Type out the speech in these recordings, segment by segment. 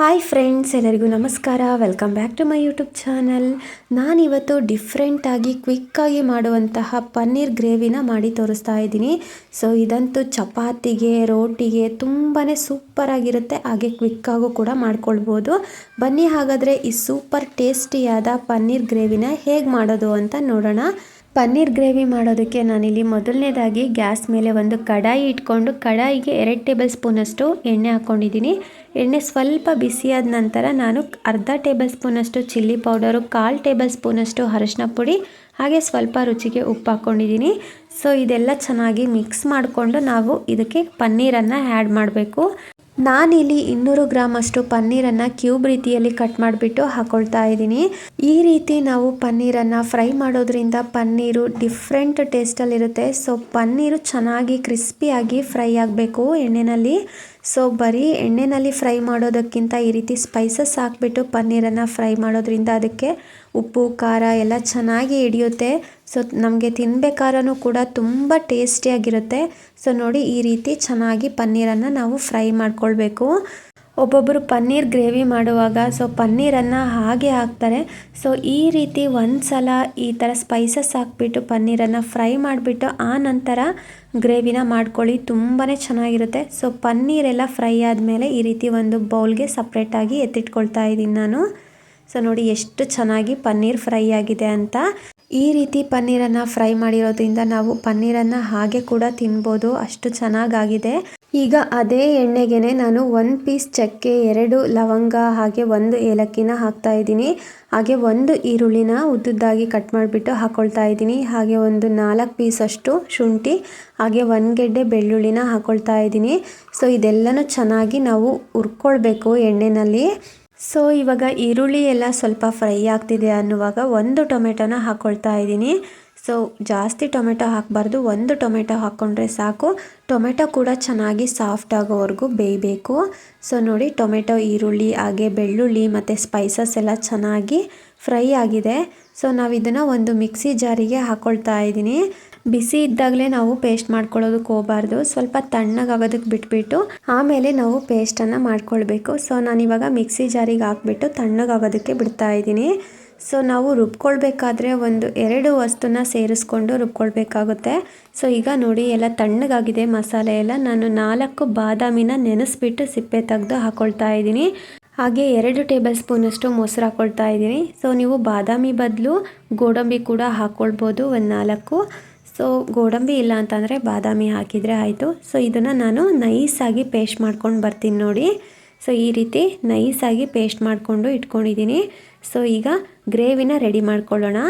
Hi friends ಎಲ್ಲರಿಗೂ ನಮಸ್ಕಾರ. Welcome back to my YouTube channel ನಾನಿವತ್ತು ಡಿಫ್ರೆಂಟಾಗಿ ಕ್ವಿಕ್ಕಾಗಿ ಮಾಡುವಂತಹ ಪನ್ನೀರ್ ಗ್ರೇವಿನ ಮಾಡಿ ತೋರಿಸ್ತಾ ಇದ್ದೀನಿ. ಸೊ ಇದಂತೂ ಚಪಾತಿಗೆ, ರೋಟಿಗೆ ತುಂಬಾ ಸೂಪರಾಗಿರುತ್ತೆ ಹಾಗೆ ಕ್ವಿಕ್ಕಾಗೂ ಕೂಡ ಮಾಡ್ಕೊಳ್ಬೋದು. ಬನ್ನಿ ಹಾಗಾದರೆ ಈ ಸೂಪರ್ ಟೇಸ್ಟಿಯಾದ ಪನ್ನೀರ್ ಗ್ರೇವಿನ ಹೇಗೆ ಮಾಡೋದು ಅಂತ ನೋಡೋಣ. ಪನ್ನೀರ್ ಗ್ರೇವಿ ಮಾಡೋದಕ್ಕೆ ನಾನಿಲ್ಲಿ ಮೊದಲನೇದಾಗಿ ಗ್ಯಾಸ್ ಮೇಲೆ ಒಂದು ಕಡಾಯಿ ಇಟ್ಕೊಂಡು ಕಡಾಯಿಗೆ ಎರಡು ಟೇಬಲ್ ಸ್ಪೂನಷ್ಟು ಎಣ್ಣೆ ಹಾಕ್ಕೊಂಡಿದ್ದೀನಿ. ಎಣ್ಣೆ ಸ್ವಲ್ಪ ಬಿಸಿಯಾದ ನಂತರ ನಾನು ಅರ್ಧ ಟೇಬಲ್ ಸ್ಪೂನಷ್ಟು ಚಿಲ್ಲಿ ಪೌಡರು, ಕಾಲು ಟೇಬಲ್ ಸ್ಪೂನಷ್ಟು ಅರಶಿನ ಪುಡಿ, ಹಾಗೆ ಸ್ವಲ್ಪ ರುಚಿಗೆ ಉಪ್ಪು ಹಾಕ್ಕೊಂಡಿದ್ದೀನಿ. ಸೊ, ಇದೆಲ್ಲ ಚೆನ್ನಾಗಿ ಮಿಕ್ಸ್ ಮಾಡಿಕೊಂಡು ನಾವು ಇದಕ್ಕೆ ಪನ್ನೀರನ್ನು ಆ್ಯಡ್ ಮಾಡಬೇಕು. ನಾನಿಲ್ಲಿ ಇನ್ನೂರು ಗ್ರಾಮ್ ಅಷ್ಟು ಪನ್ನೀರನ್ನು ಕ್ಯೂಬ್ ರೀತಿಯಲ್ಲಿ ಕಟ್ ಮಾಡಿಬಿಟ್ಟು ಹಾಕೊಳ್ತಾ ಇದ್ದೀನಿ. ಈ ರೀತಿ ನಾವು ಪನ್ನೀರನ್ನು ಫ್ರೈ ಮಾಡೋದ್ರಿಂದ ಪನ್ನೀರು ಡಿಫ್ರೆಂಟ್ ಟೇಸ್ಟಲ್ಲಿರುತ್ತೆ. ಸೊ, ಪನ್ನೀರು ಚೆನ್ನಾಗಿ ಕ್ರಿಸ್ಪಿಯಾಗಿ ಫ್ರೈ ಆಗಬೇಕು ಎಣ್ಣೆಯಲ್ಲಿ ಸೊ ಬರೀ ಎಣ್ಣೆಯಲ್ಲಿ ಫ್ರೈ ಮಾಡೋದಕ್ಕಿಂತ ಈ ರೀತಿ ಸ್ಪೈಸಸ್ ಹಾಕ್ಬಿಟ್ಟು ಪನ್ನೀರನ್ನು ಫ್ರೈ ಮಾಡೋದ್ರಿಂದ ಅದಕ್ಕೆ ಉಪ್ಪು, ಖಾರ ಎಲ್ಲ ಚೆನ್ನಾಗಿ ಹಿಡಿಯುತ್ತೆ. ಸೊ ನಮಗೆ ತಿನ್ಬೇಕಾದ್ರೂ ಕೂಡ ತುಂಬ ಟೇಸ್ಟಿಯಾಗಿರುತ್ತೆ ಸೊ ನೋಡಿ ಈ ರೀತಿ ಚೆನ್ನಾಗಿ ಪನ್ನೀರನ್ನು ನಾವು ಫ್ರೈ ಮಾಡ್ಕೊಳ್ಬೇಕು. ಒಬ್ಬೊಬ್ಬರು ಪನ್ನೀರ್ ಗ್ರೇವಿ ಮಾಡುವಾಗ ಸೊ ಪನ್ನೀರನ್ನು ಹಾಗೆ ಹಾಕ್ತಾರೆ. ಸೊ ಈ ರೀತಿ ಒಂದು ಸಲ ಈ ಥರ ಸ್ಪೈಸಸ್ ಹಾಕ್ಬಿಟ್ಟು ಪನ್ನೀರನ್ನು ಫ್ರೈ ಮಾಡಿಬಿಟ್ಟು ಆ ನಂತರ ಗ್ರೇವಿನ ಮಾಡ್ಕೊಳ್ಳಿ. ತುಂಬಾ ಚೆನ್ನಾಗಿರುತ್ತೆ. ಸೊ ಪನ್ನೀರೆಲ್ಲ ಫ್ರೈ ಆದಮೇಲೆ ಈ ರೀತಿ ಒಂದು ಬೌಲ್ಗೆ ಸಪ್ರೇಟಾಗಿ ಎತ್ತಿಟ್ಕೊಳ್ತಾ ಇದ್ದೀನಿ ನಾನು. ಸೊ ನೋಡಿ ಎಷ್ಟು ಚೆನ್ನಾಗಿ ಪನ್ನೀರ್ ಫ್ರೈ ಆಗಿದೆ ಅಂತ. ಈ ರೀತಿ ಪನ್ನೀರನ್ನು ಫ್ರೈ ಮಾಡಿರೋದ್ರಿಂದ ನಾವು ಪನ್ನೀರನ್ನು ಹಾಗೆ ಕೂಡ ತಿನ್ಬೋದು. ಅಷ್ಟು ಚೆನ್ನಾಗಾಗಿದೆ. ಈಗ ಅದೇ ಎಣ್ಣೆಗೆ ನಾನು ಒಂದು ಪೀಸ್ ಚಕ್ಕೆ ಎರಡು ಲವಂಗ ಹಾಗೆ ಒಂದು ಏಲಕ್ಕಿನ ಹಾಕ್ತಾ ಇದ್ದೀನಿ. ಹಾಗೆ ಒಂದು ಈರುಳ್ಳಿನ ಉದ್ದುದ್ದಾಗಿ ಕಟ್ ಮಾಡಿಬಿಟ್ಟು ಹಾಕ್ಕೊಳ್ತಾ ಇದ್ದೀನಿ. ಹಾಗೆ ಒಂದು ನಾಲ್ಕು ಪೀಸಷ್ಟು ಶುಂಠಿ, ಹಾಗೆ ಒಂದು ಗೆಡ್ಡೆ ಬೆಳ್ಳುಳ್ಳಿನ ಹಾಕ್ಕೊಳ್ತಾ ಇದ್ದೀನಿ. ಸೊ ಇದೆಲ್ಲನೂ ಚೆನ್ನಾಗಿ ನಾವು ಹುರ್ಕೊಳ್ಬೇಕು ಎಣ್ಣೆಯಲ್ಲಿ ಸೊ ಇವಾಗ ಈರುಳ್ಳಿ ಎಲ್ಲ ಸ್ವಲ್ಪ ಫ್ರೈ ಆಗ್ತಿದೆ ಅನ್ನುವಾಗ ಒಂದು ಟೊಮೆಟೊನ ಹಾಕ್ಕೊಳ್ತಾ ಇದ್ದೀನಿ. ಸೊ ಜಾಸ್ತಿ ಟೊಮೆಟೊ ಹಾಕಬಾರ್ದು. ಒಂದು ಟೊಮೆಟೊ ಹಾಕ್ಕೊಂಡ್ರೆ ಸಾಕು. ಟೊಮೆಟೊ ಕೂಡ ಚೆನ್ನಾಗಿ ಸಾಫ್ಟ್ ಆಗೋವರೆಗೂ ಬೇಯಬೇಕು. ಸೊ ನೋಡಿ, ಟೊಮೆಟೊ, ಈರುಳ್ಳಿ, ಹಾಗೆ ಬೆಳ್ಳುಳ್ಳಿ ಮತ್ತು ಸ್ಪೈಸಸ್ ಎಲ್ಲ ಚೆನ್ನಾಗಿ ಫ್ರೈ ಆಗಿದೆ. ಸೊ ನಾವು ಇದನ್ನು ಒಂದು ಮಿಕ್ಸಿ ಜಾರಿಗೆ ಹಾಕ್ಕೊಳ್ತಾ ಇದ್ದೀನಿ. ಬಿಸಿ ಇದ್ದಾಗಲೇ ನಾವು ಪೇಸ್ಟ್ ಮಾಡ್ಕೊಳ್ಳೋದಕ್ಕೆ ಹೋಗಬಾರ್ದು. ಸ್ವಲ್ಪ ತಣ್ಣಗಾಗೋದಕ್ಕೆ ಬಿಟ್ಬಿಟ್ಟು ಆಮೇಲೆ ನಾವು ಪೇಸ್ಟನ್ನು ಮಾಡ್ಕೊಳ್ಬೇಕು. ಸೊ ನಾನಿವಾಗ ಮಿಕ್ಸಿ ಜಾರಿಗೆ ಹಾಕ್ಬಿಟ್ಟು ತಣ್ಣಗಾಗೋದಕ್ಕೆ ಬಿಡ್ತಾ ಇದ್ದೀನಿ. ಸೊ ನಾವು ರುಬ್ಕೊಳ್ಬೇಕಾದ್ರೆ ಒಂದು ಎರಡು ವಸ್ತುನ ಸೇರಿಸ್ಕೊಂಡು ರುಬ್ಕೊಳ್ಬೇಕಾಗುತ್ತೆ. ಸೊ ಈಗ ನೋಡಿ, ಎಲ್ಲ ತಣ್ಣಗಾಗಿದೆ ಮಸಾಲೆ ಎಲ್ಲ. ನಾನು ನಾಲ್ಕು ಬಾದಾಮಿನ ನೆನೆಸ್ಬಿಟ್ಟು ಸಿಪ್ಪೆ ತೆಗೆದು ಹಾಕೊಳ್ತಾ ಇದ್ದೀನಿ. ಹಾಗೆ ಎರಡು ಟೇಬಲ್ ಸ್ಪೂನಷ್ಟು ಮೊಸರು ಹಾಕೊಳ್ತಾ ಇದ್ದೀನಿ. ಸೊ ನೀವು ಬಾದಾಮಿ ಬದಲು ಗೋಡಂಬಿ ಕೂಡ ಹಾಕ್ಕೊಳ್ಬೋದು ಒಂದು ನಾಲ್ಕು. ಸೊ ಗೋಡಂಬಿ ಇಲ್ಲ ಅಂತಂದರೆ ಬಾದಾಮಿ ಹಾಕಿದರೆ ಆಯಿತು. ಸೊ ಇದನ್ನು ನಾನು ನೈಸಾಗಿ ಪೇಸ್ಟ್ ಮಾಡ್ಕೊಂಡು ಬರ್ತೀನಿ ನೋಡಿ. ಸೊ ಈ ರೀತಿ ನೈಸಾಗಿ ಪೇಸ್ಟ್ ಮಾಡಿಕೊಂಡು ಇಟ್ಕೊಂಡಿದ್ದೀನಿ. ಸೊ ಈಗ ಗ್ರೇವಿನ ರೆಡಿ ಮಾಡ್ಕೊಳ್ಳೋಣ.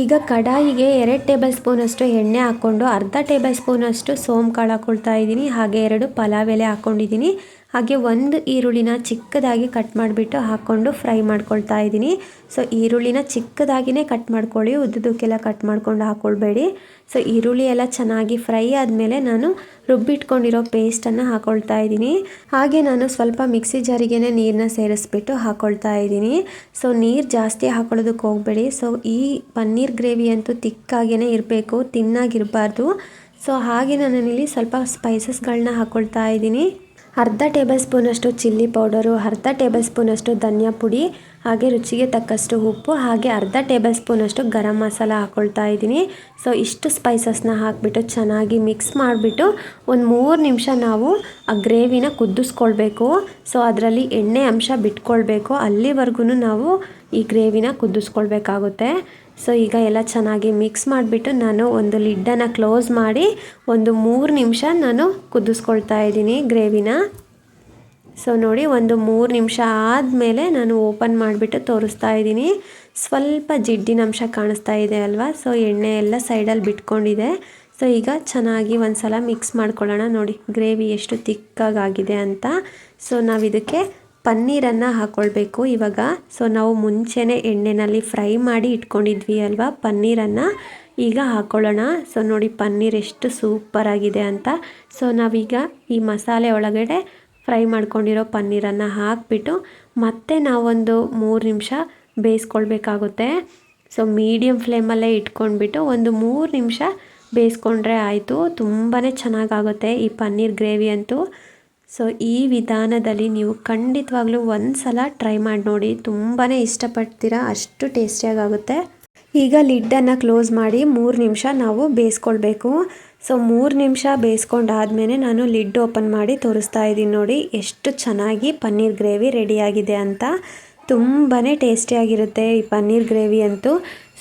ಈಗ ಕಡಾಯಿಗೆ ಎರಡು ಟೇಬಲ್ ಸ್ಪೂನಷ್ಟು ಎಣ್ಣೆ ಹಾಕ್ಕೊಂಡು ಅರ್ಧ ಟೇಬಲ್ ಸ್ಪೂನಷ್ಟು ಸೋಮ್ ಕಾಳು ಹಾಕ್ಕೊಳ್ತಾ ಇದ್ದೀನಿ. ಹಾಗೆ ಎರಡು ಪಲಾವ್ ಎಲೆ ಹಾಕ್ಕೊಂಡಿದ್ದೀನಿ. ಹಾಗೆ ಒಂದು ಈರುಳ್ಳಿನ ಚಿಕ್ಕದಾಗಿ ಕಟ್ ಮಾಡಿಬಿಟ್ಟು ಹಾಕ್ಕೊಂಡು ಫ್ರೈ ಮಾಡ್ಕೊಳ್ತಾ ಇದ್ದೀನಿ. ಸೊ ಈರುಳ್ಳಿನ ಚಿಕ್ಕದಾಗಿಯೇ ಕಟ್ ಮಾಡ್ಕೊಳ್ಳಿ ಉದ್ದುದಕ್ಕೆಲ್ಲ ಕಟ್ ಮಾಡ್ಕೊಂಡು ಹಾಕ್ಕೊಳ್ಬೇಡಿ ಸೊ ಈರುಳ್ಳಿ ಎಲ್ಲ ಚೆನ್ನಾಗಿ ಫ್ರೈ ಆದಮೇಲೆ ನಾನು ರುಬ್ಬಿಟ್ಕೊಂಡಿರೋ ಪೇಸ್ಟನ್ನು ಹಾಕ್ಕೊಳ್ತಾ ಇದ್ದೀನಿ. ಹಾಗೆ ನಾನು ಸ್ವಲ್ಪ ಮಿಕ್ಸಿ ಜಾರಿಗೆನೇ ನೀರನ್ನ ಸೇರಿಸ್ಬಿಟ್ಟು ಹಾಕ್ಕೊಳ್ತಾ ಇದ್ದೀನಿ. ಸೊ ನೀರು ಜಾಸ್ತಿ ಹಾಕೊಳ್ಳೋದಕ್ಕೆ ಹೋಗಬೇಡಿ. ಸೊ ಈ ಪನ್ನೀರ್ ಗ್ರೇವಿ ಅಂತೂ ತಿಕ್ಕಾಗೇ ಇರಬೇಕು, ತಿನ್ನಾಗಿರಬಾರ್ದು. ಸೊ ಹಾಗೆ ಇಲ್ಲಿ ಸ್ವಲ್ಪ ಸ್ಪೈಸಸ್ಗಳನ್ನ ಹಾಕ್ಕೊಳ್ತಾ ಇದ್ದೀನಿ. ಅರ್ಧ ಟೇಬಲ್ ಸ್ಪೂನಷ್ಟು ಚಿಲ್ಲಿ ಪೌಡರು ಅರ್ಧ ಟೇಬಲ್ ಸ್ಪೂನಷ್ಟು ಧನಿಯಾ ಪುಡಿ ಹಾಗೆ ರುಚಿಗೆ ತಕ್ಕಷ್ಟು ಉಪ್ಪು, ಹಾಗೆ ಅರ್ಧ ಟೇಬಲ್ ಸ್ಪೂನಷ್ಟು ಗರಂ ಮಸಾಲ ಹಾಕ್ಕೊಳ್ತಾ ಇದ್ದೀನಿ. ಸೊ ಇಷ್ಟು ಸ್ಪೈಸಸ್ನ ಹಾಕಿಬಿಟ್ಟು ಚೆನ್ನಾಗಿ ಮಿಕ್ಸ್ ಮಾಡಿಬಿಟ್ಟು ಒಂದು ಮೂರು ನಿಮಿಷ ನಾವು ಆ ಗ್ರೇವಿನ ಕುದಿಸ್ಕೊಳ್ಬೇಕು. ಸೊ ಅದರಲ್ಲಿ ಎಣ್ಣೆ ಅಂಶ ಬಿಟ್ಕೊಳ್ಬೇಕು. ಅಲ್ಲಿವರೆಗೂ ನಾವು ಈ ಗ್ರೇವಿನ ಕುದ್ದಿಸ್ಕೊಳ್ಬೇಕಾಗುತ್ತೆ ಸೊ ಈಗ ಎಲ್ಲ ಚೆನ್ನಾಗಿ ಮಿಕ್ಸ್ ಮಾಡಿಬಿಟ್ಟು ನಾನು ಒಂದು ಲಿಡ್ಡನ್ನು ಕ್ಲೋಸ್ ಮಾಡಿ ಒಂದು ಮೂರು ನಿಮಿಷ ನಾನು ಕುದಿಸ್ಕೊಳ್ತಾ ಇದ್ದೀನಿ ಗ್ರೇವಿನ ಸೊ ನೋಡಿ, ಒಂದು ಮೂರು ನಿಮಿಷ ಆದಮೇಲೆ ನಾನು ಓಪನ್ ಮಾಡಿಬಿಟ್ಟು ತೋರಿಸ್ತಾ ಇದ್ದೀನಿ. ಸ್ವಲ್ಪ ಜಿಡ್ಡಿನ ಅಂಶ ಕಾಣಿಸ್ತಾ ಇದೆ ಅಲ್ವಾ? ಸೊ ಎಣ್ಣೆ ಎಲ್ಲ ಸೈಡಲ್ಲಿ ಬಿಟ್ಕೊಂಡಿದೆ. ಸೊ ಈಗ ಚೆನ್ನಾಗಿ ಒಂದು ಸಲ ಮಿಕ್ಸ್ ಮಾಡ್ಕೊಳ್ಳೋಣ. ನೋಡಿ, ಗ್ರೇವಿ ಎಷ್ಟು ತಿಕ್ಕಾಗಿದೆ ಅಂತ. ಸೊ ನಾವು ಇದಕ್ಕೆ ಪನ್ನೀರನ್ನು ಹಾಕ್ಕೊಳ್ಬೇಕು ಇವಾಗ. ಸೊ ನಾವು ಮುಂಚೆನೇ ಎಣ್ಣೆನಲ್ಲಿ ಫ್ರೈ ಮಾಡಿ ಇಟ್ಕೊಂಡಿದ್ವಿ ಅಲ್ವಾ? ಪನ್ನೀರನ್ನು ಈಗ ಹಾಕ್ಕೊಳ್ಳೋಣ ಸೊ ನೋಡಿ, ಪನ್ನೀರ್ ಎಷ್ಟು ಸೂಪರಾಗಿದೆ ಅಂತ. ಸೊ ನಾವೀಗ ಈ ಮಸಾಲೆ ಒಳಗಡೆ ಫ್ರೈ ಮಾಡ್ಕೊಂಡಿರೋ ಪನ್ನೀರನ್ನು ಹಾಕಿಬಿಟ್ಟು ಮತ್ತೆ ನಾವೊಂದು ಮೂರು ನಿಮಿಷ ಬೇಯಿಸ್ಕೊಳ್ಬೇಕಾಗುತ್ತೆ. ಸೊ ಮೀಡಿಯಮ್ ಫ್ಲೇಮಲ್ಲೇ ಇಟ್ಕೊಂಡ್ಬಿಟ್ಟು ಒಂದು ಮೂರು ನಿಮಿಷ ಬೇಯಿಸ್ಕೊಂಡ್ರೆ ಆಯಿತು. ತುಂಬಾ ಚೆನ್ನಾಗಾಗುತ್ತೆ ಈ ಪನ್ನೀರ್ ಗ್ರೇವಿ ಅಂತೂ. ಸೊ ಈ ವಿಧಾನದಲ್ಲಿ ನೀವು ಖಂಡಿತವಾಗ್ಲೂ ಒಂದು ಸಲ ಟ್ರೈ ಮಾಡಿ ನೋಡಿ. ತುಂಬಾ ಇಷ್ಟಪಡ್ತೀರಾ? ಅಷ್ಟು ಟೇಸ್ಟಿಯಾಗುತ್ತೆ ಈಗ ಲಿಡ್ಡನ್ನು ಕ್ಲೋಸ್ ಮಾಡಿ ಮೂರು ನಿಮಿಷ ನಾವು ಬೇಯಿಸ್ಕೊಳ್ಬೇಕು. ಸೊ ಮೂರು ನಿಮಿಷ ಬೇಯಿಸ್ಕೊಂಡಾದ್ಮೇಲೆ ನಾನು ಲಿಡ್ ಓಪನ್ ಮಾಡಿ ತೋರಿಸ್ತಾ ಇದ್ದೀನಿ ನೋಡಿ ಎಷ್ಟು ಚೆನ್ನಾಗಿ ಪನ್ನೀರ್ ಗ್ರೇವಿ ರೆಡಿಯಾಗಿದೆ ಅಂತ. ತುಂಬಾ ಟೇಸ್ಟಿಯಾಗಿರುತ್ತೆ ಈ ಪನ್ನೀರ್ ಗ್ರೇವಿ ಅಂತೂ.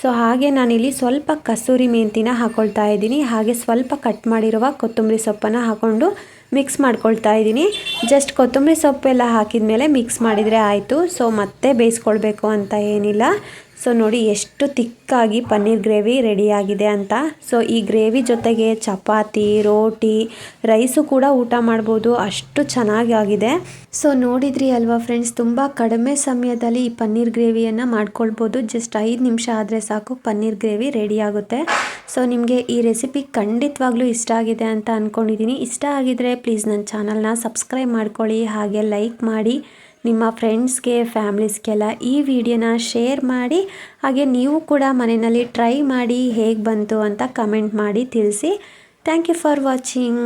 ಸೊ ಹಾಗೆ ನಾನಿಲ್ಲಿ ಸ್ವಲ್ಪ ಕಸೂರಿ ಮೆಂತಿನ ಹಾಕ್ಕೊಳ್ತಾ ಇದ್ದೀನಿ. ಹಾಗೆ ಸ್ವಲ್ಪ ಕಟ್ ಮಾಡಿರುವ ಕೊತ್ತಂಬರಿ ಸೊಪ್ಪನ್ನು ಹಾಕ್ಕೊಂಡು ಮಿಕ್ಸ್ ಮಾಡ್ಕೊಳ್ತಾ ಇದ್ದೀನಿ. ಜಸ್ಟ್ ಕೊತ್ತಂಬರಿ ಸೊಪ್ಪೆಲ್ಲ ಹಾಕಿದ ಮೇಲೆ ಮಿಕ್ಸ್ ಮಾಡಿದರೆ ಆಯಿತು. ಸೊ ಮತ್ತೆ ಬೇಯಿಸ್ಕೊಳ್ಬೇಕು ಅಂತ ಏನಿಲ್ಲ. ಸೊ ನೋಡಿ, ಎಷ್ಟು ತಿಕ್ಕಾಗಿ ಪನ್ನೀರ್ ಗ್ರೇವಿ ರೆಡಿಯಾಗಿದೆ ಅಂತ. ಸೊ ಈ ಗ್ರೇವಿ ಜೊತೆಗೆ ಚಪಾತಿ, ರೋಟಿ, ರೈಸು ಕೂಡ ಊಟ ಮಾಡ್ಬೋದು. ಅಷ್ಟು ಚೆನ್ನಾಗಿ ಆಗಿದೆ. ಸೊ ನೋಡಿದ್ರಿ ಅಲ್ವಾ ಫ್ರೆಂಡ್ಸ್ ತುಂಬ ಕಡಿಮೆ ಸಮಯದಲ್ಲಿ ಈ ಪನ್ನೀರ್ ಗ್ರೇವಿಯನ್ನು ಮಾಡ್ಕೊಳ್ಬೋದು. ಜಸ್ಟ್ ಐದು ನಿಮಿಷ ಆದರೆ ಸಾಕು, ಪನ್ನೀರ್ ಗ್ರೇವಿ ರೆಡಿಯಾಗುತ್ತೆ ಸೊ ನಿಮಗೆ ಈ ರೆಸಿಪಿ ಖಂಡಿತವಾಗ್ಲೂ ಇಷ್ಟ ಆಗಿದೆ ಅಂತ ಅಂದ್ಕೊಂಡಿದ್ದೀನಿ ಇಷ್ಟ ಆಗಿದರೆ ಪ್ಲೀಸ್ ನನ್ನ ಚಾನಲ್ನ ಸಬ್ಸ್ಕ್ರೈಬ್ ಮಾಡ್ಕೊಳ್ಳಿ, ಹಾಗೆ ಲೈಕ್ ಮಾಡಿ. ನಿಮ್ಮ ಫ್ರೆಂಡ್ಸ್ಗೆ ಫ್ಯಾಮ್ಲೀಸ್ಗೆಲ್ಲ ಈ ವಿಡಿಯೋನ ಶೇರ್ ಮಾಡಿ, ಹಾಗೆ ನೀವು ಕೂಡ ಮನೆಯಲ್ಲಿ ಟ್ರೈ ಮಾಡಿ ಹೇಗೆ ಬಂತು ಅಂತ ಕಮೆಂಟ್ ಮಾಡಿ ತಿಳಿಸಿ. Thank you for watching